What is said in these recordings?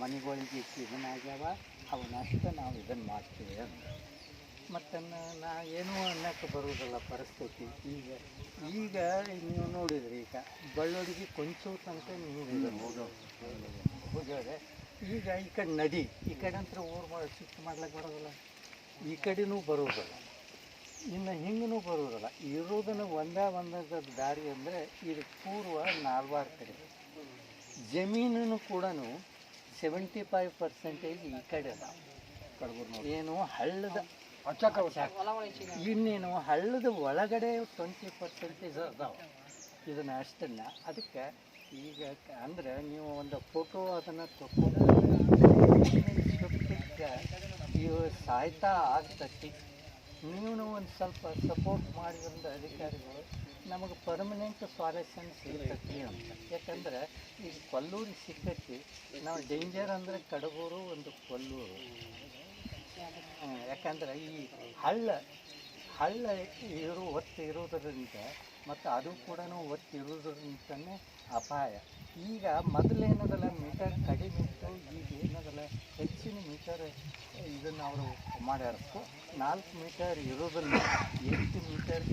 ಮನೆಗಳಿಗೆ ಇದನ್ನಾಗ್ಯಾವ ಅವನಷ್ಟು ನಾವು ಇದನ್ನು ಮಾಡ್ತೀವಿ ಅಂತ. ಮತ್ತು ನಾ ಏನೂ ಅನ್ನಕ್ಕೆ ಬರುವುದಿಲ್ಲ ಪರಿಸ್ಥಿತಿ. ಈಗ ಈಗ ನೀವು ನೋಡಿದ್ರಿ ಈಗ ಬಳ್ಳೊಡಿಗೆ ಕೊಂಚೋ ತನಕ ನೀರಿದೆ ಹೋಗ್ಯಾವೆ ಈಗ ಈ ಕಡೆ ನದಿ, ಈ ಕಡೆ ಅಂತ ಊರು ಮಾಡಿ ಶಿಫ್ಟ್ ಮಾಡ್ಲಿಕ್ಕೆ ಬರೋದಿಲ್ಲ. ಈ ಕಡೆನೂ ಬರುವುದಿಲ್ಲ ಇನ್ನು ಹಿಂಗೂ ಬರುವುದಿಲ್ಲ ಇರೋದನ್ನು ಒಂದೇ ಒಂದದ ದಾರಿ ಅಂದರೆ, ಇದು ಪೂರ್ವ ನಾಲ್ವಾರು ಕಡೆ. ಜಮೀನು ಕೂಡ ಸೆವೆಂಟಿ ಫೈವ್ ಪರ್ಸೆಂಟೇಜ್ ಈ ಕಡೆ ಏನು ಹಳ್ಳದ ಇನ್ನೇನು ಹಳ್ಳದ ಒಳಗಡೆ ಟ್ವೆಂಟಿ ಪರ್ಸೆಂಟೇಜ್ ಅದಾವೆ. ಇದನ್ನ ಅಷ್ಟನ್ನ. ಅದಕ್ಕೆ ಈಗ ಅಂದ್ರೆ ನೀವು ಒಂದು ಫೋಟೋ ಅದನ್ನು ತಗೊಂಡು ಇವು ಸಾಯ್ತಾ ಆಗ್ತತಿ. ನೀವು ಒಂದು ಸ್ವಲ್ಪ ಸಪೋರ್ಟ್ ಮಾಡಿದ್ರಿಂದ ಅಧಿಕಾರಿಗಳು ನಮಗೆ ಪರ್ಮನೆಂಟ್ ಸಾಲ್ಯೂಷನ್ ಸಿಗ್ತೈತಿ ಅಂತ. ಯಾಕಂದ್ರೆ ಈಗ ಕೊಲ್ಲೂರು ಸಿಗ್ತೈತಿ ನಾವು ಡೇಂಜರ್ ಅಂದರೆ ಕಡಬೂರು ಒಂದು ಕೊಲ್ಲೂರು. ಯಾಕಂದ್ರೆ ಈ ಹಳ್ಳ ಹಳ್ಳ ಇರೋ, ಒತ್ತು ಇರೋದರಿಂದ ಮತ್ತು ಅದು ಕೂಡ ಒತ್ತು ಇರೋದ್ರಿಂದನೇ ಅಪಾಯ. ಈಗ ಮೊದಲೇನದಲ್ಲ ಮೀಟರ್ ಕಡಿಮೆ ಹೆಚ್ಚಿನ ಮೀಟರ್ ಇದನ್ನು ಅವರು ಮಾಡ್ಯಾರ ನಾಲ್ಕು ಮೀಟರ್ ಇರೋದನ್ನು ಎಂಟು ಮೀಟರ್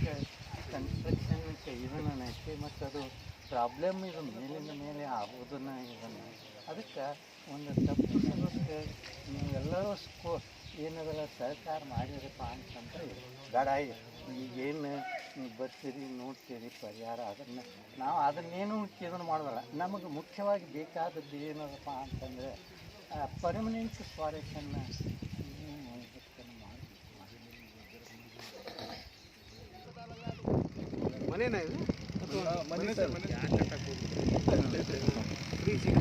ಕನ್ಸ್ಟ್ರಕ್ಷನ್ ಇದನ್ನ ಐತಿ ಮತ್ತು ಅದು ಪ್ರಾಬ್ಲಮ್ ಇದು ಮೇಲಿಂದ ಮೇಲೆ ಆಗೋದನ್ನ ಇದನ್ನು. ಅದಕ್ಕೆ ಒಂದು ತಪ್ಪಿಸೋದಕ್ಕೆ ನೀವೆಲ್ಲರೂ ಸ್ಕೋ ಏನದಲ್ಲ ಸಹಕಾರ ಮಾಡಿರಪ್ಪ ಅಂತಂದ್ರೆ ಬೇಡ, ಈಗೇನು ನೀವು ಬರ್ತೀರಿ, ನೋಡ್ತೀರಿ, ಪರಿಹಾರ ಅದನ್ನು. ನಾವು ಅದನ್ನೇನು ಇದನ್ನು ಮಾಡೋದಲ್ಲ ನಮಗೆ ಮುಖ್ಯವಾಗಿ ಬೇಕಾದದ್ದು ಏನದಪ್ಪ ಅಂತಂದರೆ ಪರ್ಮನೆಂಟ್ ಫಾರೆಸ್ಟನ್ನು ಮನೆನಾ ಇದು? ಮನೆ ಸರ್ ಮನೆ ಫ್ರೀ ಸಿಗುತ್ತೆ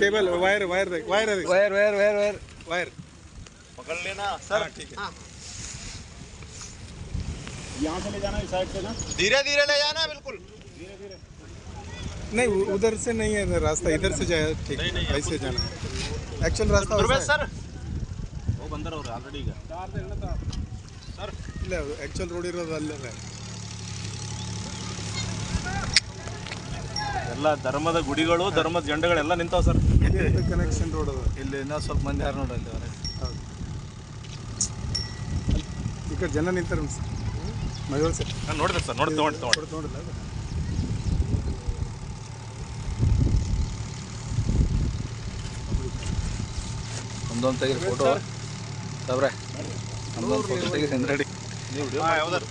केबल वायर वायर देख वायर है wire wire wire wire wire पकड़ लेना सर ठीक है यहाँ से ले जाना इस साइड से ना धीरे धीरे ले जाना बिल्कुल नहीं उ- उधर से नहीं है रास्ता इधर से जाए ठीक नहीं, नहीं, ऐसे जाना एक्चुअल रास्ता ದುರ್ಬೇಶ್ वैसा ಸರ್ ಹೋಗಿ ಬಂದಾರ ಅವ್ರು ಆಲ್ರೆಡಿ ಈಗ है। ಇಲ್ಲ ಆ್ಯಕ್ಚುಲ್ ರೋಡ್ ಇರೋದು ಅಲ್ಲೇ ಎಲ್ಲ ಧರ್ಮದ ಗುಡಿಗಳು ಧರ್ಮದ ಜಂಡಗಳೆಲ್ಲ ನಿಂತಾವ ಸರ್. ಕನೆಕ್ಷನ್ ರೋಡ್ ಇಲ್ಲಿ ಇನ್ನೂ ಸ್ವಲ್ಪ ಮಂದಿ ಯಾರು ನೋಡ್ರಿ ಅಲ್ಲಿ ಹೌದು. ಈ ಕಡೆ ಜನ ನಿಂತಾರೆ ಮೈಸೂರು ಸರ್. ನಾನು ನೋಡಿದೆ ಸರ್ ನೋಡಿ ತೊಗೊಂಡು ತೊಗೊಂಡು. ನೋಡಿಲ್ಲ? ಒಂದೊಂದು ತೆಗೀರಿ ಫೋಟೋ ಸಾಬ್ರೆ ಒಂದೊಂದು ಫೋಟೋ ತೆಗೀರಿ ರೆಡಿ ಯಾವ್ದಾರು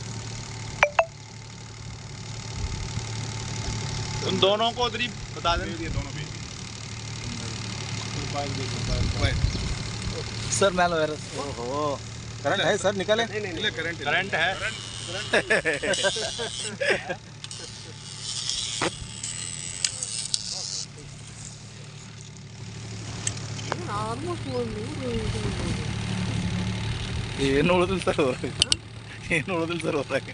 उन दोनों को उधर ही बता देना दोनों भी ಸರ್ ಮೇಲೆ ಬೇರೆ ओहो करंट है सर निकाले ಇಲ್ಲ करंट ಇಲ್ಲ करंट है ಏನು ಉಳಿದಿಲ್ಲ ಸರ್ ಹೊರಗೆ ಏನು ಉಳಿದಿಲ್ಲ ಸರ್ ಹೊರಗೆ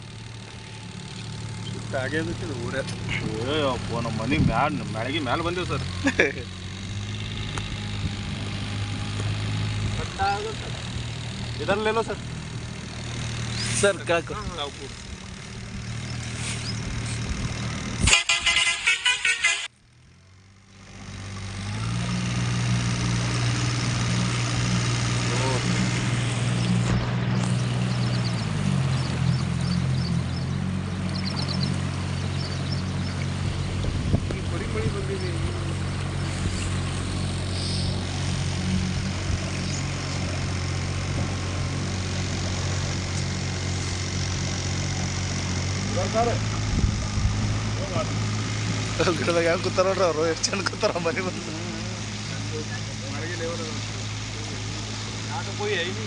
ಹಾಗೆ ಇದು ಊರೇ ಏ ಅಪ್ಪ ನಮ್ಮ ಮನೆ ಮ್ಯಾಲ ಮ್ಯಾಳಿಗೆ ಮ್ಯಾಲೆ ಬಂದೇವು ಸರ್. ಇದರಲ್ಲೆಲ್ಲೋ ಸರ್. ಸರ್ ಕಾಕು ಗಿಡದಾಗ ಹೆಂಗೆ ಕೂತಾರ ನೋಡ್ರಿ ಅವರು ಎಷ್ಟು ಚಂದ ಕೂತಾರ ಮನೆ ಬಂದು ಹೋಗಿ ಐನಿ